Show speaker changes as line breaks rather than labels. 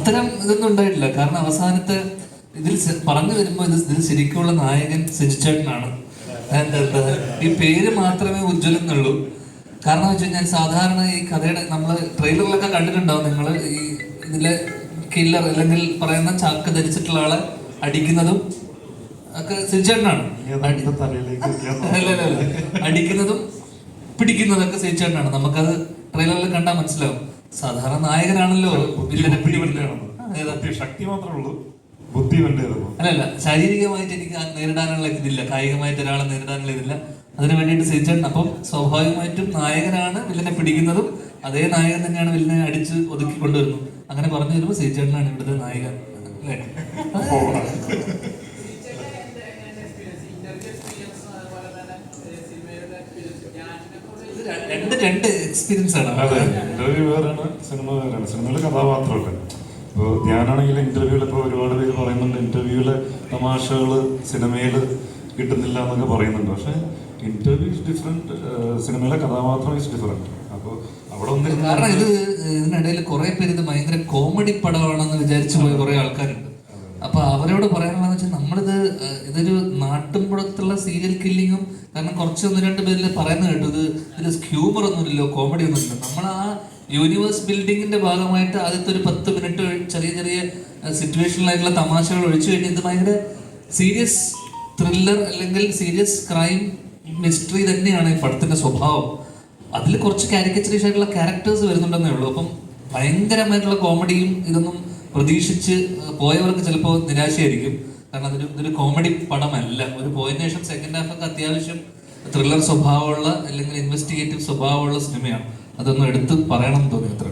അത്തരം ഇതൊന്നും ഉണ്ടായിട്ടില്ല. കാരണം അവസാനത്തെ ഇതിൽ പറഞ്ഞു വരുമ്പോൾ ഇത് ഇതിൽ ശരിക്കുള്ള നായകൻ സിജിച്ചേട്ടനാണ് എന്താ ഈ പേര് മാത്രമേ ഉജ്ജ്വലം എന്നുള്ളൂ കാരണം വെച്ച് കഴിഞ്ഞാൽ സാധാരണ ഈ കഥയുടെ നമ്മൾ ട്രെയിലറിലൊക്കെ കണ്ടിട്ടുണ്ടാവും നിങ്ങൾ ഈ ഇതിലെ കില്ലർ അല്ലെങ്കിൽ പറയുന്ന ചാക്ക് ധരിച്ചിട്ടുള്ള ആളെ അടിക്കുന്നതും ഒക്കെ സിജിച്ചേട്ടനാണ്. അടിക്കുന്നതും പിടിക്കുന്നതൊക്കെ സഹിച്ചേട്ടനാണ് നമുക്കത് ട്രെയിലറിൽ കണ്ടാൽ മനസ്സിലാവും. സാധാരണ നായകനാണല്ലോ
ശക്തി മാത്രമേ ഉള്ളൂ ബുദ്ധി
അല്ലല്ല ശാരീരികമായിട്ട് എനിക്ക് നേരിടാനുള്ള ഇതില്ല കായികമായിട്ട് ഒരാളെ നേരിടാനുള്ള ഇതില്ല. അതിനു വേണ്ടിയിട്ട് സഹിച്ചാണ് അപ്പം സ്വാഭാവികമായിട്ടും നായകനാണ് വില്ലനെ പിടിക്കുന്നതും അതേ നായകൻ തന്നെയാണ് വില്ലനെ അടിച്ച് ഒതുക്കി കൊണ്ടുവരുന്നത്. അങ്ങനെ പറഞ്ഞു വരുമ്പോൾ സഹിച്ചേട്ടനാണ് ഇവിടുത്തെ നായകൻ അല്ലേ ഇത് ര- രണ്ട് രണ്ട് എക്സ്പീരിയൻസ് ആണ്.
അതെ ഇന്റർവ്യൂ വേറാണ് സിനിമ വേറെയാണ്. സിനിമയിലെ കഥാപാത്രമൊക്കെ. ഇപ്പോൾ ഞാനാണെങ്കിൽ ഇന്റർവ്യൂവിൽ ഇപ്പോൾ ഒരുപാട് പേര് പറയുന്നുണ്ട് ഇന്റർവ്യൂവിലെ തമാശകൾ സിനിമയിൽ കിട്ടുന്നില്ല എന്നൊക്കെ പറയുന്നുണ്ട്. പക്ഷേ ഇന്റർവ്യൂ ഇസ് ഡിഫറെന്റ് സിനിമയിലെ കഥാപാത്രം ഇസ് ഡിഫറെന്റ് അപ്പോൾ അവിടെ ഒന്നിരുന്ന്
കാരണം ഇത് ഇതിനിടയിൽ കുറെ പേര് ഇത് ഭയങ്കര കോമഡി പടമാണെന്ന് വിചാരിച്ചു പോയ കുറെ ആൾക്കാരുണ്ട്. അപ്പൊ അവരോട് പറയാനുള്ളതെന്ന് വെച്ചാൽ നമ്മളിത് ഇതൊരു നാട്ടിൻപുറത്തുള്ള സീരിയൽ കില്ലിങ്ങും കാരണം കുറച്ച് ഒന്ന് രണ്ട് പേരിൽ പറയുന്നത് കേട്ടു. ഇത് ഇതിൽ ഹ്യൂമർ ഒന്നുമില്ലല്ലോ കോമഡി ഒന്നുമില്ല നമ്മൾ ആ യൂണിവേഴ്സ് ബിൽഡിങ്ങിന്റെ ഭാഗമായിട്ട് ആദ്യത്തെ ഒരു പത്ത് മിനിറ്റ് ചെറിയ ചെറിയ സിറ്റുവേഷനിലായിട്ടുള്ള തമാശകൾ ഒഴിച്ചു കഴിഞ്ഞാൽ ഇത് ഭയങ്കര സീരിയസ് ത്രില്ലർ അല്ലെങ്കിൽ സീരിയസ് ക്രൈം മിസ്റ്ററി തന്നെയാണ് ഈ പടത്തിന്റെ സ്വഭാവം. അതിൽ കുറച്ച് കാരിക്കച്ചറീഷ് ആയിട്ടുള്ള ക്യാരക്ടേഴ്സ് വരുന്നുണ്ടെന്നേ ഉള്ളൂ. അപ്പം ഭയങ്കരമായിട്ടുള്ള കോമഡിയും ഇതൊന്നും പ്രതീക്ഷിച്ച് പോയവർക്ക് ചിലപ്പോൾ നിരാശയായിരിക്കും. കാരണം അതൊരു ഇതൊരു കോമഡി പടമല്ല. ഒരു പോയിന്റേഷൻ ശേഷം സെക്കൻഡ് ഒക്കെ അത്യാവശ്യം ത്രില്ലർ സ്വഭാവമുള്ള അല്ലെങ്കിൽ ഇൻവെസ്റ്റിഗേറ്റീവ് സ്വഭാവമുള്ള സിനിമയാണ് അതൊന്നും എടുത്ത് പറയണം എന്ന് തോന്നി അത്ര